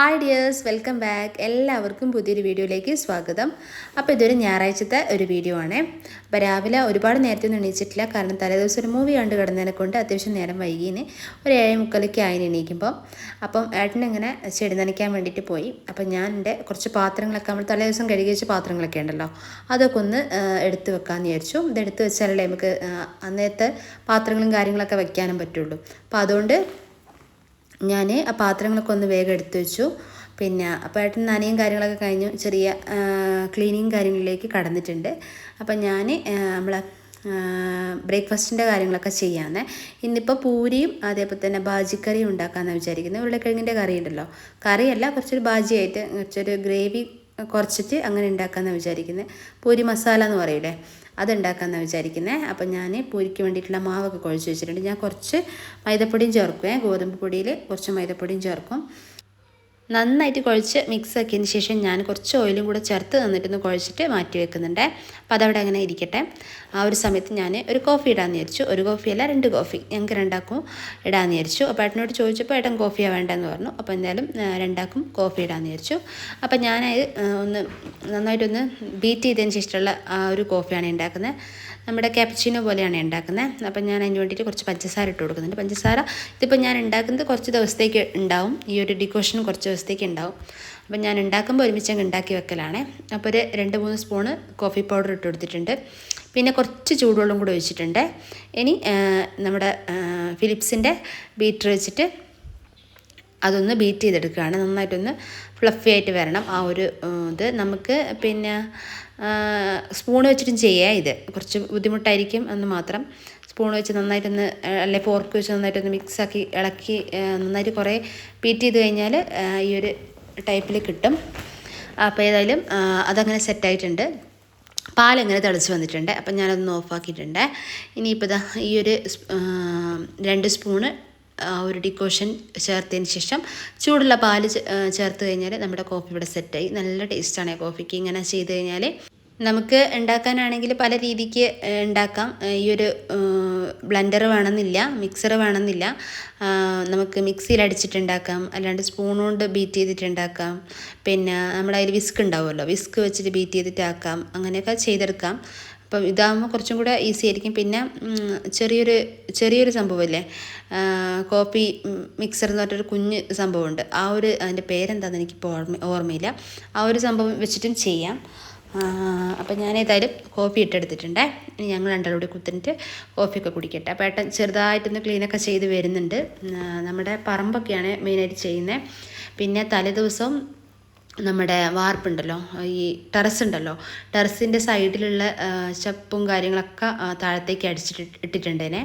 Hi dears welcome back എല്ലാവർക്കും പുതിയൊരു വീഡിയോയിലേക്ക് സ്വാഗതം. അപ്പോൾ ഇതൊരു ഞായറാഴ്ചത്തെ ഒരു വീഡിയോ ആണ്. അപ്പോൾ രാവിലെ ഒരുപാട് നേരത്തെ ഒന്നും എണീച്ചിട്ടില്ല. കാരണം തലേദിവസം ഒരു മൂവി കണ്ട് കിടന്നതിനെ കൊണ്ട് അത്യാവശ്യം നേരം വൈകിന്. ഒരു ഏഴ് മുക്കാലൊക്കെ ആയിന് എണീക്കുമ്പോൾ അപ്പം ഏട്ടനിങ്ങനെ ചെടി നനയ്ക്കാൻ വേണ്ടിയിട്ട് പോയി. അപ്പം ഞാൻ എന്റെ കുറച്ച് പാത്രങ്ങളൊക്കെ നമ്മൾ തലേദിവസം കഴുകി വെച്ച പാത്രങ്ങളൊക്കെ ഉണ്ടല്ലോ. അതൊക്കെ ഒന്ന് എടുത്ത് വെക്കാമെന്ന് വിചാരിച്ചു. ഇത് എടുത്ത് വെച്ചാലല്ലേ നമുക്ക് അന്നത്തെ പാത്രങ്ങളും കാര്യങ്ങളൊക്കെ വെക്കാനും പറ്റുള്ളൂ. അപ്പോൾ അതുകൊണ്ട് ഞാൻ ആ പാത്രങ്ങളൊക്കെ ഒന്ന് വേഗം എടുത്തു വെച്ചു. പിന്നെ അപ്പോൾ ഏട്ടൻ നനയും കാര്യങ്ങളൊക്കെ കഴിഞ്ഞു. ചെറിയ ക്ലീനിങ് കാര്യങ്ങളിലേക്ക് കടന്നിട്ടുണ്ട്. അപ്പം ഞാൻ നമ്മളെ ബ്രേക്ക്ഫാസ്റ്റിന്റെ കാര്യങ്ങളൊക്കെ ചെയ്യാമെന്നേ ഇന്നിപ്പോൾ പൂരിയും അതേപോലെ തന്നെ ബാജിക്കറിയും ഉണ്ടാക്കാമെന്നാണ് വിചാരിക്കുന്നത് ഉരുളക്കിഴങ്ങിന്റെ കറി ഉണ്ടല്ലോ. കറിയല്ല കുറച്ചൊരു ബാജിയായിട്ട് കുറച്ചൊരു ഗ്രേവി കുറച്ചിട്ട് അങ്ങനെ ഉണ്ടാക്കാമെന്നാണ് വിചാരിക്കുന്നത് പൂരി മസാല എന്ന് പറയില്ലേ അതുണ്ടാക്കാമെന്നാണ് വിചാരിക്കുന്നത് അപ്പം ഞാൻ പൂരിക്ക് വേണ്ടിയിട്ടുള്ള മാവൊക്കെ കുഴച്ച് വെച്ചിട്ടുണ്ട്. ഞാൻ കുറച്ച് മൈദപ്പൊടിയും ചേർക്കുവേ ഗോതമ്പ് പൊടിയിൽ കുറച്ച് മൈദപ്പൊടിയും ചേർക്കും. നന്നായിട്ട് കുഴച്ച് മിക്സ് ആക്കിയതിന് ശേഷം ഞാൻ കുറച്ച് ഓയിലും കൂടെ ചേർത്ത് തന്നിട്ടൊന്ന് കുഴച്ചിട്ട് മാറ്റി വെക്കുന്നുണ്ട്. അപ്പോൾ അതവിടെ അങ്ങനെ ഇരിക്കട്ടെ. ആ ഒരു സമയത്ത് ഞാൻ ഒരു കോഫി ഇടാമെന്ന് വിചാരിച്ചു. ഒരു കോഫിയല്ല രണ്ട് കോഫി ഞങ്ങൾക്ക് രണ്ടാക്കും ഇടാമെന്ന് വിചാരിച്ചു. അപ്പോൾ ഏട്ടനോട് ചോദിച്ചപ്പോൾ ഏട്ടൻ കോഫിയാണ് വേണ്ടതെന്ന് പറഞ്ഞു. അപ്പോൾ എന്തായാലും രണ്ടാക്കും കോഫി ഇടാമെന്ന് വിചാരിച്ചു. അപ്പോൾ ഞാനത് ഒന്ന് നന്നായിട്ടൊന്ന് ബീറ്റ് ചെയ്തതിന് ശേഷമുള്ള ആ ഒരു കോഫിയാണ് ഉണ്ടാക്കുന്നത്. നമ്മുടെ ക്യാപ്പച്ചിനോ പോലെയാണ് ഉണ്ടാക്കുന്നത്. അപ്പം ഞാൻ അതിന് വേണ്ടിയിട്ട് കുറച്ച് പഞ്ചസാര ഇട്ട് കൊടുക്കുന്നുണ്ട്. പഞ്ചസാര ഇതിപ്പോൾ ഞാൻ ഉണ്ടാക്കുന്നത് കുറച്ച് ദിവസത്തേക്ക് ഉണ്ടാവും. ഈ ഒരു ഡിക്കോഷൻ കുറച്ച് ദിവസത്തേക്ക് ഉണ്ടാവും. അപ്പം ഞാൻ ഉണ്ടാക്കുമ്പോൾ ഒരുമിച്ച് അങ്ങ് ഉണ്ടാക്കി വെക്കലാണ്. അപ്പോൾ ഒരു രണ്ട് മൂന്ന് സ്പൂണ് കോഫി പൗഡർ ഇട്ട് കൊടുത്തിട്ടുണ്ട്. പിന്നെ കുറച്ച് ചൂടുവെള്ളം കൂടെ ഒഴിച്ചിട്ടുണ്ട്. ഇനി നമ്മുടെ ഫിലിപ്സിന്റെ ബീറ്റർ വെച്ചിട്ട് അതൊന്ന് ബീറ്റ് ചെയ്തെടുക്കുകയാണ്. നന്നായിട്ടൊന്ന് ഫ്ലഫി ആയിട്ട് വരണം. ആ ഒരു ഇത് നമുക്ക് പിന്നെ സ്പൂൺ വെച്ചിട്ടും ചെയ്യാം ഇത്. കുറച്ച് ബുദ്ധിമുട്ടായിരിക്കും എന്ന് മാത്രം. സ്പൂൺ വെച്ച് നന്നായിട്ടൊന്ന് അല്ലെങ്കിൽ അല്ലെ ഫോർക്ക് വെച്ച് നന്നായിട്ടൊന്ന് മിക്സാക്കി ഇളക്കി നന്നായിട്ട് കുറേ പീറ്റ് ചെയ്ത് കഴിഞ്ഞാൽ ഈ ഒരു ടൈപ്പിൽ കിട്ടും. അപ്പോൾ ഏതായാലും അതങ്ങനെ സെറ്റായിട്ടുണ്ട് പാലിങ്ങനെ തിളച്ച് വന്നിട്ടുണ്ട്. അപ്പം ഞാനതൊന്ന് ഓഫാക്കിയിട്ടുണ്ട് ഇനിയിപ്പോൾ ഈ ഒരു രണ്ട് സ്പൂണ് ആ ഒരു ഡിക്കോഷൻ ചേർത്തതിന് ശേഷം ചൂടുള്ള പാൽ ചേർത്ത് കഴിഞ്ഞാൽ നമ്മുടെ കോഫി ഇവിടെ സെറ്റായി നല്ല ടേസ്റ്റാണ് കോഫിക്ക് ഇങ്ങനെ ചെയ്ത് കഴിഞ്ഞാൽ നമുക്ക് ഉണ്ടാക്കാനാണെങ്കിൽ പല രീതിക്ക് ഉണ്ടാക്കാം. ഈ ഒരു ബ്ലെൻഡർ വേണമെന്നില്ല മിക്സർ വേണമെന്നില്ല. നമുക്ക് മിക്സിയിൽ അടിച്ചിട്ടുണ്ടാക്കാം അല്ലാണ്ട് സ്പൂൺ കൊണ്ട് ബീറ്റ് ചെയ്തിട്ടുണ്ടാക്കാം പിന്നെ നമ്മുടെ അതിൽ വിസ്ക് ഉണ്ടാവുമല്ലോ. വിസ്ക് വെച്ചിട്ട് ബീറ്റ് ചെയ്തിട്ടാക്കാം അങ്ങനെയൊക്കെ ചെയ്തെടുക്കാം. അപ്പം ഇതാകുമ്പോൾ കുറച്ചും കൂടെ ഈസി ആയിരിക്കും. പിന്നെ ചെറിയൊരു ചെറിയൊരു സംഭവമില്ലേ? കോപ്പി മിക്സർ എന്ന് പറഞ്ഞൊരു കുഞ്ഞ് സംഭവമുണ്ട്. ആ ഒരു അതിന്റെ പേരെന്താണെന്ന് എനിക്കിപ്പോൾ ഓർമ്മ ഓർമ്മയില്ല. ആ ഒരു സംഭവം വെച്ചിട്ടും ചെയ്യാം. അപ്പം ഞാൻ ഏതായാലും കോഫി ഇട്ടെടുത്തിട്ടുണ്ട്. ഇനി ഞങ്ങൾ രണ്ടാളൂടെ കുത്തിനിട്ട് കോഫിയൊക്കെ കുടിക്കട്ടെ. അപ്പോൾ ഏട്ടൻ ചെറുതായിട്ടൊന്ന് ക്ലീനൊക്കെ ചെയ്ത് വരുന്നുണ്ട്. നമ്മുടെ പറമ്പൊക്കെയാണ് മെയിനായിട്ട് ചെയ്യുന്നത്. പിന്നെ തലേദിവസം നമ്മുടെ വാർപ്പുണ്ടല്ലോ ഈ ടെറസ് ഉണ്ടല്ലോ ടെറസിന്റെ സൈഡിലുള്ള ചപ്പും കാര്യങ്ങളൊക്കെ താഴത്തേക്ക് അടിച്ചിട്ട് ഇട്ടിട്ടുണ്ടേനെ.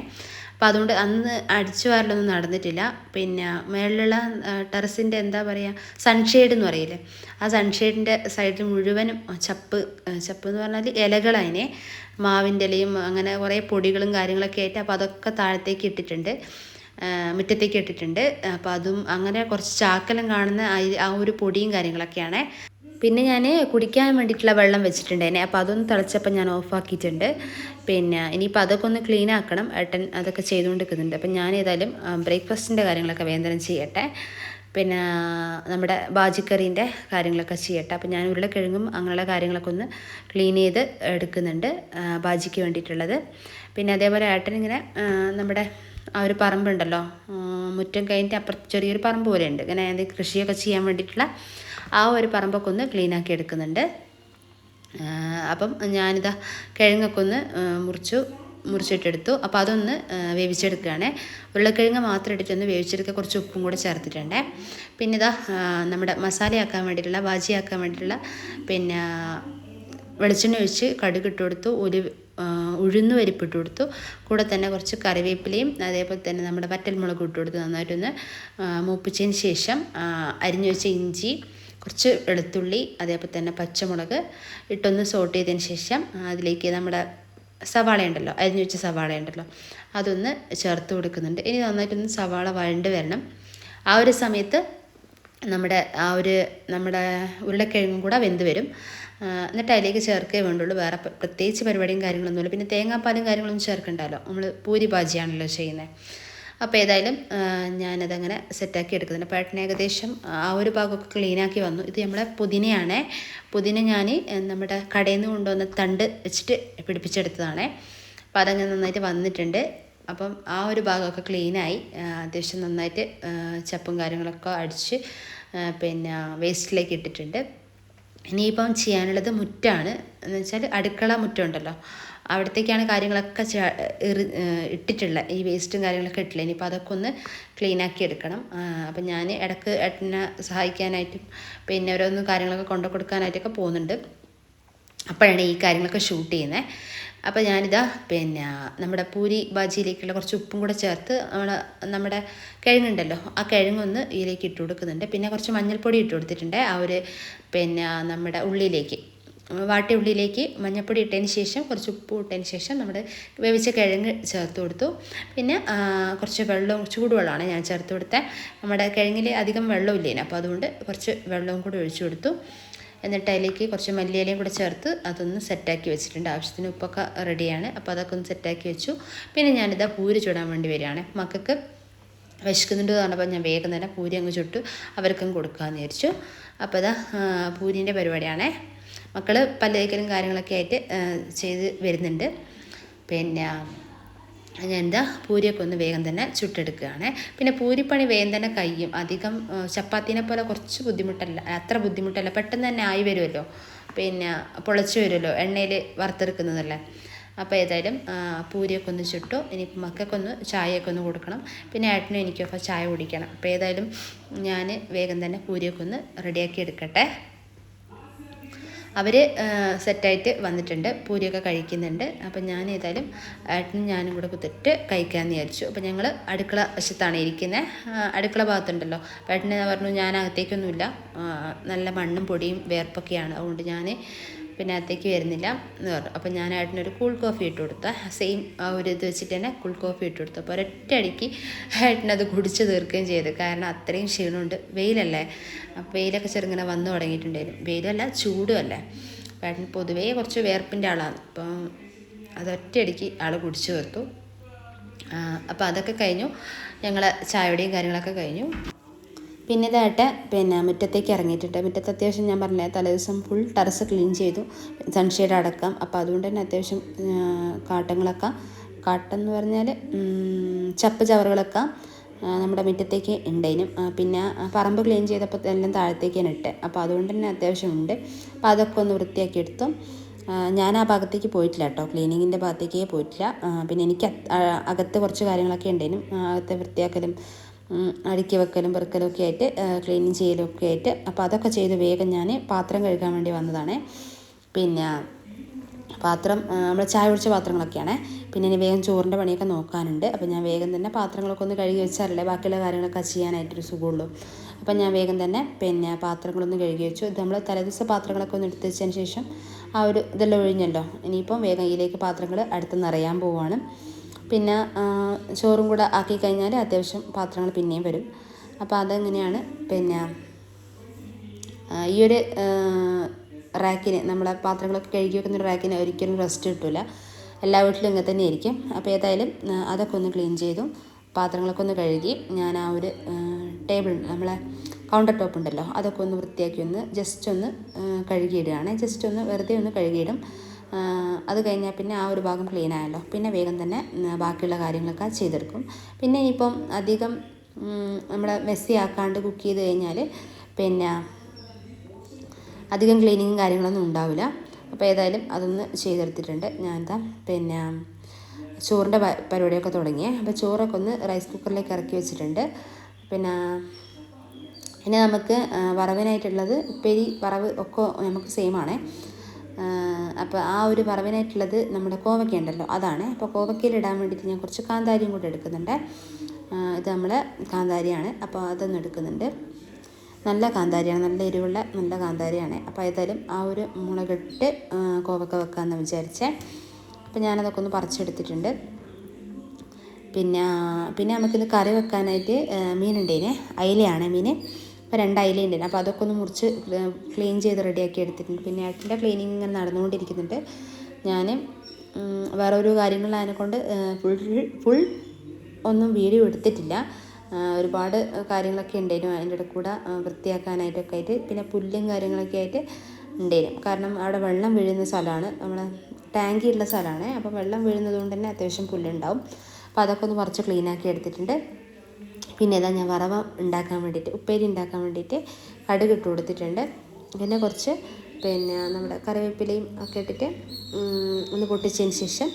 അപ്പോൾ അതുകൊണ്ട് അന്ന് അടിച്ചു വാരലൊന്നും നടന്നിട്ടില്ല. പിന്നെ മേളിലുള്ള ടെറസിന്റെ എന്താ പറയുക സൺഷെയ്ഡ് എന്ന് പറയില്ലേ ആ സൺഷെയ്ഡിന്റെ സൈഡിൽ മുഴുവനും ചപ്പ് ചപ്പ് എന്ന് പറഞ്ഞാൽ ഇലകളതിനെ മാവിന്റെ ഇലയും അങ്ങനെ കുറേ പൊടികളും കാര്യങ്ങളൊക്കെ ആയിട്ട് അപ്പോൾ അതൊക്കെ താഴത്തേക്ക് ഇട്ടിട്ടുണ്ട്. മുറ്റത്തേക്ക് ഇട്ടിട്ടുണ്ട്. അപ്പോൾ അതും അങ്ങനെ കുറച്ച് ചാക്കലം കാണുന്ന ആ- ഒരു പൊടിയും കാര്യങ്ങളൊക്കെയാണ്. പിന്നെ ഞാൻ കുടിക്കാൻ വേണ്ടിയിട്ടുള്ള വെള്ളം വെച്ചിട്ടുണ്ടായിനെ അപ്പോൾ അതൊന്ന് തിളച്ചപ്പോൾ ഞാൻ ഓഫാക്കിയിട്ടുണ്ട് പിന്നെ ഇനിയിപ്പോൾ അതൊക്കെ ഒന്ന് ക്ലീൻ ആക്കണം. ഏട്ടൻ അതൊക്കെ ചെയ്തുകൊണ്ട് നിൽക്കുന്നുണ്ട് അപ്പം ഞാൻ ഏതായാലും ബ്രേക്ക്ഫാസ്റ്റിന്റെ കാര്യങ്ങളൊക്കെ വേന്തനം ചെയ്യട്ടെ. പിന്നെ നമ്മുടെ ബാജിക്കറീന്റെ കാര്യങ്ങളൊക്കെ ചെയ്യട്ടെ. അപ്പം ഞാൻ ഉരുളക്കിഴങ്ങും അങ്ങനെയുള്ള കാര്യങ്ങളൊക്കെ ഒന്ന് ക്ലീൻ ചെയ്ത് എടുക്കുന്നുണ്ട് ബാജിക്ക് വേണ്ടിയിട്ടുള്ളത്. പിന്നെ അതേപോലെ ഏട്ടൻ ഇങ്ങനെ നമ്മുടെ ആ ഒരു പറമ്പുണ്ടല്ലോ. മുറ്റം കഴിഞ്ഞിട്ട് അപ്പുറത്ത് ചെറിയൊരു പറമ്പ് പോലെ ഉണ്ട് ഇങ്ങനെ അത് കൃഷിയൊക്കെ ചെയ്യാൻ വേണ്ടിയിട്ടുള്ള ആ ഒരു പറമ്പൊക്കെ ഒന്ന് ക്ലീനാക്കി എടുക്കുന്നുണ്ട്. അപ്പം ഞാനിതാ കിഴങ്ങൊക്കെ ഒന്ന് മുറിച്ചു മുറിച്ചിട്ടെടുത്തു. അപ്പോൾ അതൊന്ന് വേവിച്ചെടുക്കുകയാണ്. ഉരുളക്കിഴങ്ങ് മാത്രം എടുത്തൊന്ന് വേവിച്ചെടുക്കുക. കുറച്ച് ഉപ്പും കൂടെ ചേർത്തിട്ടുണ്ട്. പിന്നെ ഇതാ നമ്മുടെ മസാലയാക്കാൻ വേണ്ടിയിട്ടുള്ള ബാജിയാക്കാൻ വേണ്ടിയിട്ടുള്ള പിന്നെ വെളിച്ചെണ്ണ ഒഴിച്ച് കടുക് ഇട്ട് കൊടുത്തു ഒരു ഉഴുന്ന് പരിപ്പിട്ട് കൊടുത്തു. കൂടെ തന്നെ കുറച്ച് കറിവേപ്പിലയും അതേപോലെ തന്നെ നമ്മുടെ വറ്റൽമുളക് ഇട്ട് കൊടുത്ത് നന്നായിട്ടൊന്ന് മൂപ്പിച്ചതിന് ശേഷം അരിഞ്ഞു വെച്ച ഇഞ്ചി കുറച്ച് വെളുത്തുള്ളി അതേപോലെ തന്നെ പച്ചമുളക് ഇട്ടൊന്ന് സോട്ട് ചെയ്തതിന് ശേഷം അതിലേക്ക് നമ്മുടെ സവാള ഉണ്ടല്ലോ അരിഞ്ഞു വെച്ച സവാള ഉണ്ടല്ലോ അതൊന്ന് ചേർത്ത് കൊടുക്കുന്നുണ്ട്. ഇനി നന്നായിട്ടൊന്ന് സവാള വഴണ്ട് വരണം. ആ ഒരു സമയത്ത് നമ്മുടെ ആ ഒരു നമ്മുടെ ഉരുളക്കിഴങ്ങും കൂടെ വെന്ത് വരും. എന്നിട്ട് അതിലേക്ക് ചേർക്കേ വേണ്ടുള്ളൂ. വേറെ പ്ര- പ്രത്യേകിച്ച് പരിപാടിയും കാര്യങ്ങളൊന്നുമില്ല. പിന്നെ തേങ്ങാപ്പാലും കാര്യങ്ങളൊന്നും ചേർക്കണ്ടല്ലോ. നമ്മൾ പൂരി ഭാജിയാണല്ലോ ചെയ്യുന്നത് അപ്പോൾ ഏതായാലും ഞാനതങ്ങനെ സെറ്റാക്കി എടുക്കുന്നുണ്ട്. ഏട്ടൻ ഏകദേശം ആ ഒരു ഭാഗമൊക്കെ ക്ലീനാക്കി വന്നു. ഇത് നമ്മുടെ പുതിനയാണേ. പുതിന ഞാൻ നമ്മുടെ കടയിൽ നിന്ന് കൊണ്ടുവന്ന തണ്ട് വെച്ചിട്ട് പിടിപ്പിച്ചെടുത്തതാണേ. അപ്പോൾ അതങ്ങനെ നന്നായിട്ട് വന്നിട്ടുണ്ട്. അപ്പം ആ ഒരു ഭാഗമൊക്കെ ക്ലീനായി. അത്യാവശ്യം നന്നായിട്ട് ചപ്പും കാര്യങ്ങളൊക്കെ അടിച്ച് പിന്നെ വേസ്റ്റിലേക്ക് ഇട്ടിട്ടുണ്ട്. ഇനിയിപ്പം ചെയ്യാനുള്ളത് മുറ്റാണ്. എന്ന് വെച്ചാൽ അടുക്കള മുറ്റമുണ്ടല്ലോ അവിടത്തേക്കാണ് കാര്യങ്ങളൊക്കെ ഇട്ടിട്ടുള്ളത് ഈ വേസ്റ്റും കാര്യങ്ങളൊക്കെ ഇട്ടില്ല ഇനിയിപ്പോൾ അതൊക്കെ ഒന്ന് ക്ലീൻ ആക്കി എടുക്കണം. അപ്പം ഞാൻ ഇടയ്ക്ക് ഏട്ടനെ സഹായിക്കാനായിട്ടും പിന്നെ ഓരോന്ന് കാര്യങ്ങളൊക്കെ കൊണ്ടു കൊടുക്കാനായിട്ടൊക്കെ പോകുന്നുണ്ട്. അപ്പോഴാണ് ഈ കാര്യങ്ങളൊക്കെ ഷൂട്ട് ചെയ്യുന്നത്. അപ്പോൾ ഞാനിതാ പിന്നെ നമ്മുടെ പൂരി ബാജിയിലേക്കുള്ള കുറച്ച് ഉപ്പും കൂടെ ചേർത്ത് നമ്മൾ നമ്മുടെ കിഴങ്ങുണ്ടല്ലോ ആ കിഴങ്ങൊന്ന് ഇതിലേക്ക് ഇട്ട് കൊടുക്കുന്നുണ്ട്. പിന്നെ കുറച്ച് മഞ്ഞൾപ്പൊടി ഇട്ട് കൊടുത്തിട്ടുണ്ട് ആ ഒരു പിന്നെ നമ്മുടെ ഉള്ളിലേക്ക്. വാട്ടി ഉള്ളിലേക്ക് മഞ്ഞൾപ്പൊടി ഇട്ടതിന് ശേഷം കുറച്ച് ഉപ്പ് ഇട്ടതിന് ശേഷം നമ്മുടെ വേവിച്ച കിഴങ്ങ് ചേർത്ത് കൊടുത്തു. പിന്നെ കുറച്ച് വെള്ളവും ചൂടുവെള്ളമാണ് ഞാൻ ചേർത്ത് കൊടുത്തത് നമ്മുടെ കിഴങ്ങിൽ അധികം വെള്ളമില്ലേനു അപ്പോൾ അതുകൊണ്ട് കുറച്ച് വെള്ളവും കൂടി ഒഴിച്ചു കൊടുത്തു. എന്നിട്ട് അതിലേക്ക് കുറച്ച് മല്ലിയിലയും കൂടെ ചേർത്ത് അതൊന്ന് സെറ്റാക്കി വെച്ചിട്ടുണ്ട്. ആവശ്യത്തിന് ഉപ്പൊക്കെ റെഡിയാണ് അപ്പോൾ അതൊക്കെ ഒന്ന് സെറ്റാക്കി വെച്ചു. പിന്നെ ഞാനിതാ പൂരി ചൂടാൻ വേണ്ടി വരികയാണ്. മക്കൾക്ക് വിശക്കുന്നുണ്ട് പറഞ്ഞപ്പോൾ ഞാൻ വേഗം തന്നെ പൂരി അങ്ങ് ചുട്ടു. അവർക്കും കൊടുക്കാമെന്ന് വിചാരിച്ചു. അപ്പോൾ അതാ പൂരിന്റെ പരിപാടിയാണേ. മക്കൾ പല്ലേക്കലും കാര്യങ്ങളൊക്കെ ആയിട്ട് ചെയ്ത് വരുന്നുണ്ട്. പിന്നെ ഞാൻ എന്താ പൂരിയൊക്കെ ഒന്ന് വേഗം തന്നെ ചുട്ടെടുക്കുകയാണ്. പിന്നെ പൂരിപ്പണി വേഗം തന്നെ കഴിയും. അധികം ചപ്പാത്തിനെ പോലെ കുറച്ച് ബുദ്ധിമുട്ടല്ല അത്ര ബുദ്ധിമുട്ടല്ല. പെട്ടെന്ന് തന്നെ ആയി വരുമല്ലോ പിന്നെ പൊളച്ച് വരുമല്ലോ എണ്ണയിൽ വറുത്തെടുക്കുന്നതല്ലേ. അപ്പോൾ ഏതായാലും പൂരിയൊക്കെ ഒന്ന് ചുട്ടു. ഇനിയിപ്പോൾ മക്കൾക്കൊന്ന് ചായയൊക്കെ ഒന്ന് കൊടുക്കണം. പിന്നെ ഏട്ടനും എനിക്കൊക്കെ ചായ കുടിക്കണം. അപ്പോൾ ഏതായാലും ഞാൻ വേഗം തന്നെ പൂരിയൊക്കെ ഒന്ന് റെഡിയാക്കി എടുക്കട്ടെ. അവർ സെറ്റായിട്ട് വന്നിട്ടുണ്ട്. പൂരിയൊക്കെ കഴിക്കുന്നുണ്ട്. അപ്പം ഞാൻ ഏതായാലും ഏട്ടനും ഞാനും കൂടെ കുത്തിട്ട് കഴിക്കാമെന്ന് വിചാരിച്ചു. അപ്പം ഞങ്ങൾ അടുക്കള വശത്താണ് ഇരിക്കുന്നത് അടുക്കള ഭാഗത്തുണ്ടല്ലോ. ഏട്ടനെന്ന് പറഞ്ഞു ഞാൻ അകത്തേക്കൊന്നുമില്ല നല്ല മണ്ണും പൊടിയും വേർപ്പൊക്കെയാണ്. അതുകൊണ്ട് ഞാൻ പിന്നെ അകത്തേക്ക് വരുന്നില്ല എന്ന് പറഞ്ഞു. അപ്പം ഞാൻ ഏട്ടനൊരു കൂൾ കോഫി ഇട്ട് കൊടുത്ത. സെയിം ആ ഒരു ഇത് വെച്ചിട്ട് തന്നെ കൂൾ കോഫി ഇട്ട് കൊടുത്തു. അപ്പോൾ ഒരൊറ്റ അടിക്ക് ഏട്ടനത് കുടിച്ച് തീർക്കുകയും ചെയ്തു. കാരണം അത്രയും ക്ഷീണമുണ്ട്. വെയിലല്ലേ? അപ്പോൾ വെയിലൊക്കെ ചെറുങ്ങനെ വന്നു തുടങ്ങിയിട്ടുണ്ടായിരുന്നു. വെയിലല്ല ചൂടും അല്ലേ അപ്പോൾ പൊതുവേ കുറച്ച് വേർപ്പിന്റെ ആളാണ്. അപ്പം അതൊറ്റയടിക്ക് ആൾ കുടിച്ചു തീർത്തു. അപ്പോൾ അതൊക്കെ കഴിഞ്ഞു. ഞങ്ങൾ ചായയുടെയും കാര്യങ്ങളൊക്കെ കഴിഞ്ഞു. പിന്നെ ഇതായിട്ട് പിന്നെ മുറ്റത്തേക്ക് ഇറങ്ങിയിട്ടുണ്ട്. മുറ്റത്ത് അത്യാവശ്യം ഞാൻ പറഞ്ഞ തലേദിവസം ഫുൾ ടെറസ് ക്ലീൻ ചെയ്തു. സൺഷെയ്ഡ് അടക്കം. അപ്പോൾ അതുകൊണ്ട് തന്നെ അത്യാവശ്യം കാട്ടങ്ങളൊക്കെ. കാട്ടെന്ന് പറഞ്ഞാൽ ചപ്പ് ചവറുകളൊക്കെ. നമ്മുടെ മുറ്റത്തേക്ക് ഉണ്ടേനും പിന്നെ പറമ്പ് ക്ലീൻ ചെയ്തപ്പോൾ എല്ലാം താഴത്തേക്കാണ് ഇട്ട്. അപ്പോൾ അതുകൊണ്ട് തന്നെ അത്യാവശ്യം ഉണ്ട്. അപ്പോൾ അതൊക്കെ ഒന്ന് വൃത്തിയാക്കി എടുത്തു. ഞാൻ ആ ഭാഗത്തേക്ക് പോയിട്ടില്ല കേട്ടോ. ക്ലീനിങ്ങിന്റെ ഭാഗത്തേക്കേ പോയിട്ടില്ല. പിന്നെ എനിക്ക് അകത്ത് കുറച്ച് കാര്യങ്ങളൊക്കെ ഉണ്ടേനും അകത്തെ വൃത്തിയാക്കലും അടുക്കി വെക്കലും പെറുക്കലും ഒക്കെ ആയിട്ട് ക്ലീനിങ് ചെയ്യലും ഒക്കെ ആയിട്ട്. അപ്പോൾ അതൊക്കെ ചെയ്ത് വേഗം ഞാൻ പാത്രം കഴുകാൻ വേണ്ടി വന്നതാണ്. പിന്നെ പാത്രം നമ്മൾ ചായ കുടിച്ച പാത്രങ്ങളൊക്കെയാണ്. പിന്നെ ഇനി വേഗം ചോറിന്റെ പണിയൊക്കെ നോക്കാനുണ്ട്. അപ്പോൾ ഞാൻ വേഗം തന്നെ പാത്രങ്ങളൊക്കെ ഒന്ന് കഴുകി വെച്ചാലല്ലേ ബാക്കിയുള്ള കാര്യങ്ങളൊക്കെ ചെയ്യാനായിട്ടൊരു സുഖമുള്ളൂ. അപ്പം ഞാൻ വേഗം തന്നെ പിന്നെ പാത്രങ്ങളൊന്ന് കഴുകി വെച്ചു. ഇത് നമ്മൾ തലേദിവസ പാത്രങ്ങളൊക്കെ ഒന്ന് എടുത്ത് വെച്ചതിന് ശേഷം ആ ഒരു ഇതെല്ലാം ഒഴിഞ്ഞല്ലോ. ഇനിയിപ്പം വേഗം ഇതിലേക്ക് പാത്രങ്ങൾ അടുത്ത് നിറയാൻ പോവുകയാണ് പിന്നെ ചോറും കൂടെ ആക്കി കഴിഞ്ഞാൽ അത്യാവശ്യം പാത്രങ്ങൾ പിന്നെയും വരും. അപ്പോൾ അതെങ്ങനെയാണ്? പിന്നെ ഈ ഒരു റാക്കിന് നമ്മളെ പാത്രങ്ങളൊക്കെ കഴുകി വെക്കുന്ന ഒരു റാക്കിന് ഒരിക്കലും റെസ്റ്റ് കിട്ടില്ല എല്ലാ വീട്ടിലും ഇങ്ങനെ തന്നെ ആയിരിക്കും അപ്പോൾ ഏതായാലും അതൊക്കെ ഒന്ന് ക്ലീൻ ചെയ്തു. പാത്രങ്ങളൊക്കെ ഒന്ന് കഴുകി ഞാൻ ആ ഒരു ടേബിൾ നമ്മളെ കൗണ്ടർ ടോപ്പ് ഉണ്ടല്ലോ അതൊക്കെ ഒന്ന് വൃത്തിയാക്കി ഒന്ന് ജസ്റ്റ് ഒന്ന് കഴുകിയിടുകയാണ്. ജസ്റ്റ് ഒന്ന് വെറുതെ ഒന്ന് കഴുകിയിടും. അത് കഴിഞ്ഞാൽ പിന്നെ ആ ഒരു ഭാഗം ക്ലീൻ ആയല്ലോ. പിന്നെ വേഗം തന്നെ ബാക്കിയുള്ള കാര്യങ്ങളൊക്കെ ചെയ്തെടുക്കും. പിന്നെ ഇനിയിപ്പം അധികം നമ്മളെ മെസ്സി ആക്കാണ്ട് കുക്ക് ചെയ്ത് കഴിഞ്ഞാൽ പിന്നെ അധികം ക്ലീനിങ്ങും കാര്യങ്ങളൊന്നും ഉണ്ടാവില്ല. അപ്പോൾ ഏതായാലും അതൊന്ന് ചെയ്തെടുത്തിട്ടുണ്ട്. ഞാൻ എന്താ പിന്നെ ചോറിന്റെ പരിപാടിയൊക്കെ തുടങ്ങിയേ. അപ്പോൾ ചോറൊക്കെ ഒന്ന് റൈസ് കുക്കറിലേക്ക് ഇറക്കി വെച്ചിട്ടുണ്ട്. പിന്നെ പിന്നെ നമുക്ക് വറവിനായിട്ടുള്ളത് ഉപ്പേരി വറവ് ഒക്കെ നമുക്ക് സെയിം ആണ്. അപ്പോൾ ആ ഒരു വറവിനായിട്ടുള്ളത് നമ്മുടെ കോവയ്ക്ക ഉണ്ടല്ലോ അതാണ്. അപ്പോൾ കോവയ്ക്കയിൽ ഇടാൻ വേണ്ടിയിട്ട് ഞാൻ കുറച്ച് കാന്താരിയും കൂടെ എടുക്കുന്നുണ്ട്. ഇത് നമ്മൾ കാന്താരിയാണ്. അപ്പോൾ അതൊന്നും എടുക്കുന്നുണ്ട്. നല്ല കാന്താരിയാണ് നല്ല എരിവുള്ള നല്ല കാന്താരിയാണ്. അപ്പോൾ ഏതായാലും ആ ഒരു മുളകിട്ട് കോവക്ക വെക്കാമെന്ന് വിചാരിച്ചേ. അപ്പോൾ ഞാനതൊക്കെ ഒന്ന് പറിച്ചെടുത്തിട്ടുണ്ട്. പിന്നെ പിന്നെ നമുക്കിത് കറി വെക്കാനായിട്ട് മീനുണ്ടേനെ അയിലയാണ് മീൻ. അപ്പോൾ രണ്ട് അയില ഉണ്ടായിരുന്നു അപ്പോൾ അതൊക്കെ ഒന്ന് മുറിച്ച് ക്ലീൻ ചെയ്ത് റെഡിയാക്കി എടുത്തിട്ടുണ്ട്. പിന്നെ ഏട്ടന്റെ ക്ലീനിങ് ഇങ്ങനെ നടന്നുകൊണ്ടിരിക്കുന്നുണ്ട്. ഞാൻ വേറെ ഒരു കാര്യങ്ങളിലായതിനെ കൊണ്ട് ഫുൾ ഫുൾ ഒന്നും വീഡിയോ എടുത്തിട്ടില്ല. ഒരുപാട് കാര്യങ്ങളൊക്കെ ഉണ്ടായിരുന്നു അതിന്റെ ഇടയിൽ കൂടെ വൃത്തിയാക്കാനായിട്ടൊക്കെ ആയിട്ട് പിന്നെ പുല്ലും കാര്യങ്ങളൊക്കെ ആയിട്ട് ഉണ്ടായിരുന്നു കാരണം അവിടെ വെള്ളം വീഴുന്ന സ്ഥലമാണ് നമ്മൾ ടാങ്കി ഉള്ള സ്ഥലമാണ്. അപ്പോൾ വെള്ളം വീഴുന്നത് കൊണ്ട് തന്നെ അത്യാവശ്യം പുല്ലുണ്ടാവും. അപ്പോൾ അതൊക്കെ ഒന്ന് കുറച്ച് ക്ലീനാക്കി എടുത്തിട്ടുണ്ട്. പിന്നെ ഇതാ ഞാൻ വറവ ഉണ്ടാക്കാൻ വേണ്ടിയിട്ട് ഉപ്പേരി ഉണ്ടാക്കാൻ വേണ്ടിയിട്ട് കടുക് ഇട്ട് കൊടുത്തിട്ടുണ്ട്. പിന്നെ കുറച്ച് പിന്നെ നമ്മുടെ കറിവേപ്പിലയും ഒക്കെ ഇട്ടിട്ട് ഒന്ന് പൊട്ടിച്ചതിന് ശേഷം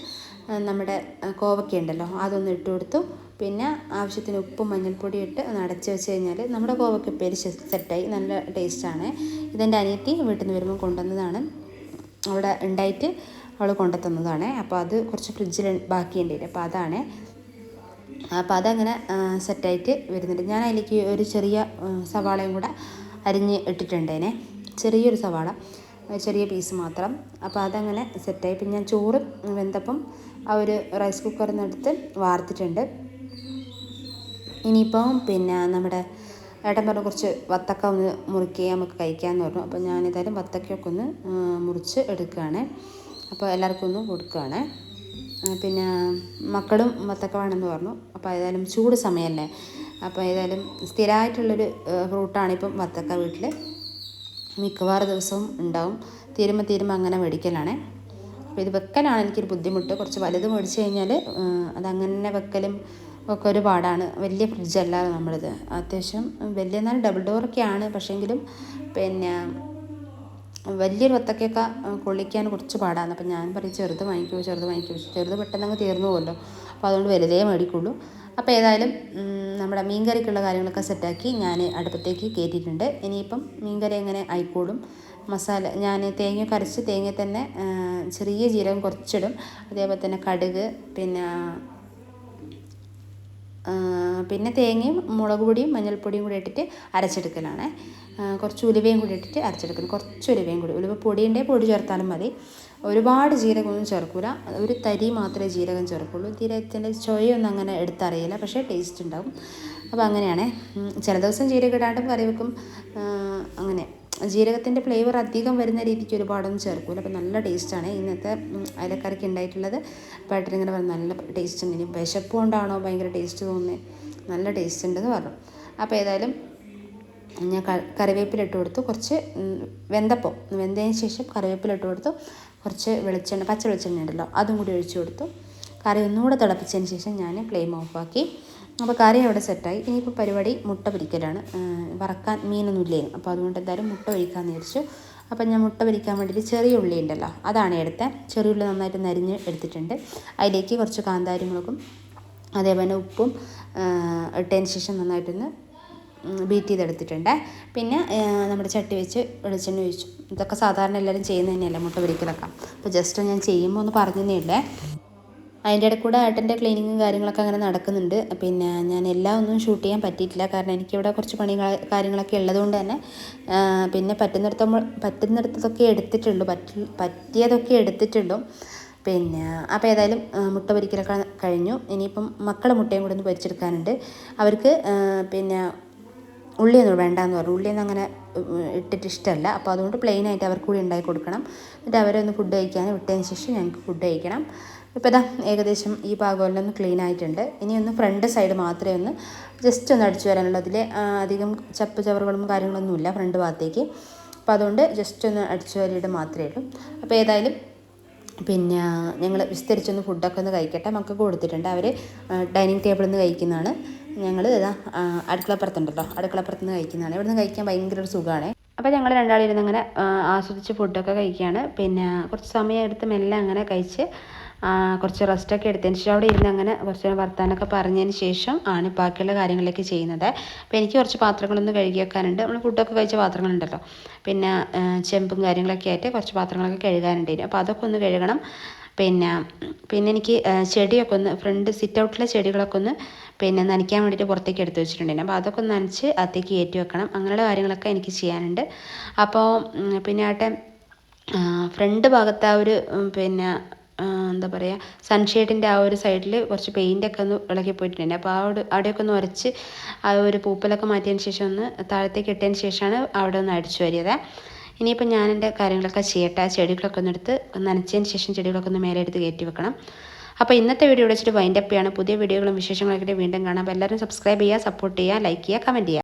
നമ്മുടെ കോവക്ക ഉണ്ടല്ലോ അതൊന്ന് ഇട്ട് കൊടുത്തു. പിന്നെ ആവശ്യത്തിന് ഉപ്പും മഞ്ഞൾപ്പൊടി ഇട്ട് ഒന്ന് അടച്ച് വെച്ച് കഴിഞ്ഞാൽ നമ്മുടെ കോവക്ക ഉപ്പേരി ശെ- സെറ്റായി നല്ല ടേസ്റ്റാണ്. ഇതെന്റെ അനിയത്തി വീട്ടിൽ നിന്ന് വരുമ്പോൾ കൊണ്ടുവന്നതാണ്. അവിടെ ഉണ്ടായിട്ട് അവൾ കൊണ്ടുത്തന്നതാണ്. അപ്പോൾ അത് കുറച്ച് ഫ്രിഡ്ജിൽ ബാക്കിയുണ്ടായിരുന്നു അപ്പോൾ അതാണ്. അപ്പോൾ അതങ്ങനെ സെറ്റായിട്ട് വരുന്നുണ്ട്. ഞാൻ അതിലേക്ക് ഒരു ചെറിയ സവാളയും കൂടെ അരിഞ്ഞ് ഇട്ടിട്ടുണ്ടേനെ. ചെറിയൊരു സവാള ചെറിയ പീസ് മാത്രം. അപ്പോൾ അതങ്ങനെ സെറ്റായി. പിന്നെ ഞാൻ ചോറ് വെന്തപ്പം ആ ഒരു റൈസ് കുക്കറിൽ നിന്നെടുത്ത് വാർത്തിട്ടുണ്ട്. ഇനിയിപ്പം പിന്നെ നമ്മുടെ ഏട്ടൻ പറഞ്ഞ കുറച്ച് വത്തക്ക ഒന്ന് മുറിക്കുക നമുക്ക് കഴിക്കാമെന്ന് പറഞ്ഞു. അപ്പോൾ ഞാൻ ഏതായാലും വത്തക്കയൊക്കെ ഒന്ന് മുറിച്ച് എടുക്കുകയാണ്. അപ്പോൾ എല്ലാവർക്കും ഒന്ന് കൊടുക്കുകയാണ്. പിന്നെ മക്കളും വത്തക്ക വേണമെന്ന് പറഞ്ഞു. അപ്പോൾ ഏതായാലും ചൂട് സമയമല്ലേ. അപ്പോൾ ഏതായാലും സ്ഥിരമായിട്ടുള്ളൊരു ഫ്രൂട്ടാണ് ഇപ്പം വത്തക്ക വീട്ടിൽ മിക്കവാറും ദിവസവും ഉണ്ടാവും. തീരുമ്പോൾ തീരുമ്പോൾ അങ്ങനെ മേടിക്കലാണേ. അപ്പോൾ ഇത് വെക്കലാണ് എനിക്കൊരു ബുദ്ധിമുട്ട്. കുറച്ച് വലുത് മേടിച്ച് കഴിഞ്ഞാൽ അതങ്ങനെ വെക്കലും ഒക്കെ ഒരു പാടാണ്. വലിയ ഫ്രിഡ്ജല്ല നമ്മളിത്. അത്യാവശ്യം വലിയ എന്നാൽ ഡബിൾ ഡോറൊക്കെയാണ് പക്ഷേങ്കിലും പിന്നെ വലിയൊരു വത്തക്കയൊക്കെ കൊള്ളിക്കാൻ കുറച്ച് പാടാണ്. അപ്പം ഞാൻ പറയും ചെറുത് വാങ്ങിക്കൂ ചെറുത് വാങ്ങിക്കൂ. ചെറുത് പെട്ടെന്ന് അങ്ങ് തീർന്നു പോകുമല്ലോ അപ്പോൾ അതുകൊണ്ട് വലുതേ മേടിക്കുള്ളൂ. അപ്പോൾ ഏതായാലും നമ്മുടെ മീൻകറിക്കുള്ള കാര്യങ്ങളൊക്കെ സെറ്റാക്കി ഞാൻ അടുപ്പത്തേക്ക് കയറ്റിയിട്ടുണ്ട്. ഇനിയിപ്പം മീൻകറി എങ്ങനെ ആയിക്കോളും. മസാല ഞാൻ തേങ്ങ കരച്ച് തേങ്ങ തന്നെ ചെറിയ ജീരകം കുറച്ചിടും. അതേപോലെ തന്നെ കടുക് പിന്നെ പിന്നെ തേങ്ങയും മുളക് പൊടിയും മഞ്ഞൾപ്പൊടിയും കൂടി ഇട്ടിട്ട് അരച്ചെടുക്കലാണ്. കുറച്ച് ഉലുവയും കൂടി ഇട്ടിട്ട് അരച്ചെടുക്കണം. കുറച്ച് ഉലുവയും കൂടി. ഉലുവ പൊടിയുണ്ടെങ്കിൽ പൊടി ചേർത്താലും മതി. ഒരുപാട് ജീരകമൊന്നും ചേർക്കില്ല ഒരു തരി മാത്രമേ ജീരകം ചേർക്കുള്ളൂ. ജീരകത്തിന്റെ ചൊയൊന്നും അങ്ങനെ എടുത്തറിയില്ല. പക്ഷേ ടേസ്റ്റ് ഉണ്ടാവും. അപ്പോൾ അങ്ങനെയാണ്. ചില ദിവസം ജീരകം ഇടാണ്ടും കറി വെക്കും. അങ്ങനെ. ജീരകത്തിന്റെ ഫ്ലേവർ അധികം വരുന്ന രീതിക്ക് ഒരുപാടൊന്നും ചേർക്കില്ല അപ്പോൾ നല്ല ടേസ്റ്റാണ് ഇന്നത്തെ അയലക്കറിക്ക് ഉണ്ടായിട്ടുള്ളത് ഇങ്ങനെ പറഞ്ഞു നല്ല ടേസ്റ്റ് ഉണ്ട് ഇനി വിശപ്പ് കൊണ്ടാണോ ഭയങ്കര ടേസ്റ്റ് തോന്നുന്നത് നല്ല ടേസ്റ്റ് ഉണ്ടെന്ന് പറഞ്ഞു. അപ്പോൾ ഏതായാലും ഞാൻ കറിവേപ്പില ഇട്ട് കൊടുത്തു. കുറച്ച് ഉം, വെന്തപ്പം. വെന്തതിന് ശേഷം കറിവേപ്പില ഇട്ട് കൊടുത്തു. കുറച്ച് വെളിച്ചെണ്ണ പച്ച വെളിച്ചെണ്ണ ഉണ്ടല്ലോ അതും കൂടി ഒഴിച്ചു കൊടുത്തു. കറി ഒന്നുകൂടെ തിളപ്പിച്ചതിന് ശേഷം ഞാൻ ഫ്ലെയിം ഓഫാക്കി അപ്പോൾ കറി അവിടെ സെറ്റായി. ഇനിയിപ്പോൾ പരിപാടി മുട്ട പൊരിക്കലാണ്. വറക്കാൻ മീനൊന്നും ഇല്ലേ? അപ്പോൾ അതുകൊണ്ട് എന്തായാലും മുട്ട പൊരിക്കാമെന്ന് വിചാരിച്ചു. അപ്പം ഞാൻ മുട്ട പൊരിക്കാൻ വേണ്ടിയിട്ട് ചെറിയ ഉള്ളി ഉണ്ടല്ലോ അതാണ് എടുത്തത് ചെറിയ ഉള്ളി നന്നായിട്ട് നരിഞ്ഞ് എടുത്തിട്ടുണ്ട്. അതിലേക്ക് കുറച്ച് കാന്താരി മുളകും അതേപോലെ ഉപ്പും ഇട്ടതിന് ശേഷം നന്നായിട്ടൊന്ന് ബീറ്റ് ചെയ്തെടുത്തിട്ടുണ്ട്. പിന്നെ നമ്മുടെ ചട്ടി വെച്ച് വെളിച്ചെണ്ണ ഒഴിച്ചു. ഇതൊക്കെ സാധാരണ എല്ലാവരും ചെയ്യുന്നത് തന്നെയല്ലേ മുട്ട പൊരിക്കലൊക്കെ. അപ്പോൾ ജസ്റ്റ് ഞാൻ ചെയ്യുമ്പോൾ ഒന്ന് പറഞ്ഞതേ അതിന്റെ ഇടയിൽ കൂടെ ഏട്ടന്റെ ക്ലീനിങ്ങും കാര്യങ്ങളൊക്കെ അങ്ങനെ നടക്കുന്നുണ്ട്. പിന്നെ ഞാൻ എല്ലാം ഒന്നും ഷൂട്ട് ചെയ്യാൻ പറ്റിയിട്ടില്ല. കാരണം എനിക്കിവിടെ കുറച്ച് പണി കാര്യങ്ങളൊക്കെ ഉള്ളതുകൊണ്ട് തന്നെ പിന്നെ പറ്റുന്നിടത്തോ പറ്റുന്നിടത്തൊക്കെ എടുത്തിട്ടുള്ളൂ. പറ്റി പറ്റിയതൊക്കെ എടുത്തിട്ടുള്ളൂ. പിന്നെ അപ്പോൾ ഏതായാലും മുട്ട പൊരിക്കലൊക്കെ കഴിഞ്ഞു. ഇനിയിപ്പം മക്കളെ മുട്ടയും കൂടെ ഒന്ന് പൊരിച്ചെടുക്കാനുണ്ട്. അവർക്ക് പിന്നെ ഉള്ളിയൊന്നും വേണ്ടാന്ന് പറഞ്ഞു. ഉള്ളിയൊന്നും അങ്ങനെ ഇട്ടിട്ട് ഇഷ്ടമല്ല. അപ്പോൾ അതുകൊണ്ട് പ്ലെയിനായിട്ട് അവർക്ക് കൂടി ഉണ്ടാക്കി കൊടുക്കണം. എന്നിട്ട് അവരെ ഒന്ന് ഫുഡ് കഴിക്കാൻ വിട്ടതിന് ശേഷം ഞങ്ങൾക്ക് ഫുഡ് കഴിക്കണം. ഇപ്പോൾ ഇതാ ഏകദേശം ഈ ഭാഗമെല്ലാം ഒന്ന് ക്ലീൻ ആയിട്ടുണ്ട്. ഇനി ഒന്ന് ഫ്രണ്ട് സൈഡ് മാത്രമേ ഒന്ന് ജസ്റ്റ് ഒന്ന് അടിച്ചു വരാനുള്ളൂ. അതിൽ അധികം ചപ്പ് ചവറുകളും കാര്യങ്ങളൊന്നുമില്ല ഫ്രണ്ട് ഭാഗത്തേക്ക്. അപ്പോൾ അതുകൊണ്ട് ജസ്റ്റ് ഒന്ന് അടിച്ചു വരിയിട്ട് മാത്രമേ ഉള്ളൂ. അപ്പോൾ ഏതായാലും പിന്നെ ഞങ്ങൾ വിസ്തരിച്ചൊന്ന് ഫുഡൊക്കെ ഒന്ന് കഴിക്കട്ടെ. മക്കൾക്ക് കൊടുത്തിട്ടുണ്ട്. അവർ ഡൈനിങ് ടേബിളിൽ നിന്ന് കഴിക്കുന്നതാണ്. ഞങ്ങൾ ഇതാ അടുക്കളപ്പുറത്തുണ്ടല്ലോ. അടുക്കളപ്പുറത്ത് നിന്ന് കഴിക്കുന്നതാണ്. ഇവിടെ നിന്ന് കഴിക്കാൻ ഭയങ്കര ഒരു സുഖമാണ് അപ്പോൾ ഞങ്ങൾ രണ്ടാളിരുന്ന് അങ്ങനെ ആസ്വദിച്ച് ഫുഡൊക്കെ കഴിക്കുകയാണ്. പിന്നെ കുറച്ച് സമയം എടുത്ത് മെല്ലെ അങ്ങനെ കഴിച്ച് കുറച്ച് റെസ്റ്റൊക്കെ എടുത്തതിന് ശേഷം അവിടെ ഇരുന്ന് അങ്ങനെ കുറച്ച് നേരം വർത്താനൊക്കെ പറഞ്ഞതിന് ശേഷം ആണ് ബാക്കിയുള്ള കാര്യങ്ങളൊക്കെ ചെയ്യുന്നത്. അപ്പോൾ എനിക്ക് കുറച്ച് പാത്രങ്ങളൊന്ന് കഴുകി വെക്കാനുണ്ട്. നമ്മൾ ഫുഡൊക്കെ കഴിച്ച പാത്രങ്ങളുണ്ടല്ലോ. പിന്നെ ചെമ്പും കാര്യങ്ങളൊക്കെ ആയിട്ട് കുറച്ച് പാത്രങ്ങളൊക്കെ കഴുകാനുണ്ടായിരുന്നു. അപ്പോൾ അതൊക്കെ ഒന്ന് കഴുകണം. പിന്നെ പിന്നെ എനിക്ക് ചെടിയൊക്കെ ഒന്ന് ഫ്രണ്ട് സിറ്റ് ഔട്ടിലെ ചെടികളൊക്കെ ഒന്ന് പിന്നെ നനയ്ക്കാൻ വേണ്ടിയിട്ട് പുറത്തേക്ക് എടുത്ത് വെച്ചിട്ടുണ്ടായിരുന്നു. അപ്പോൾ അതൊക്കെ ഒന്ന് നനച്ച് അകത്തേക്ക് കയറ്റി വെക്കണം. അങ്ങനെയുള്ള കാര്യങ്ങളൊക്കെ എനിക്ക് ചെയ്യാനുണ്ട്. അപ്പോൾ പിന്നെ ആട്ടെ ഫ്രണ്ട് ഭാഗത്ത് ആ ഒരു പിന്നെ എന്താ പറയുക സൺഷെയ്ഡിന്റെ ആ ഒരു സൈഡിൽ കുറച്ച് പെയിന്റൊക്കെ ഒന്ന് ഇളകി പോയിട്ടുണ്ട്. അപ്പോൾ ആ അവിടെയൊക്കെ ഒന്ന് ഉരച്ച് ആ ഒരു പൂപ്പലൊക്കെ മാറ്റിയതിന് ശേഷം ഒന്ന് താഴത്തേക്ക് ഇട്ടതിന് ശേഷമാണ് അവിടെ ഒന്ന് അടിച്ചു വരിയത്. ഇനിയിപ്പോൾ ഞാൻ എന്റെ കാര്യങ്ങളൊക്കെ ചെയ്യട്ടെ ചെടികളൊക്കെ ഒന്ന് എടുത്ത് നനച്ചതിന് ശേഷം ചെടികളൊക്കെ ഒന്ന് മേലെ എടുത്ത് കയറ്റി വെക്കണം. അപ്പോൾ ഇന്നത്തെ വീഡിയോ വെച്ചിട്ട് വൈൻഡപ്പ് ചെയ്യാണ്. പുതിയ വീഡിയോകളും വിശേഷങ്ങളൊക്കെ വീണ്ടും കാണാം. അപ്പോൾ എല്ലാവരും സബ്സ്ക്രൈബ് ചെയ്യുക സപ്പോർട്ട് ചെയ്യുക ലൈക്ക് ചെയ്യുക കമന്റ് ചെയ്യുക.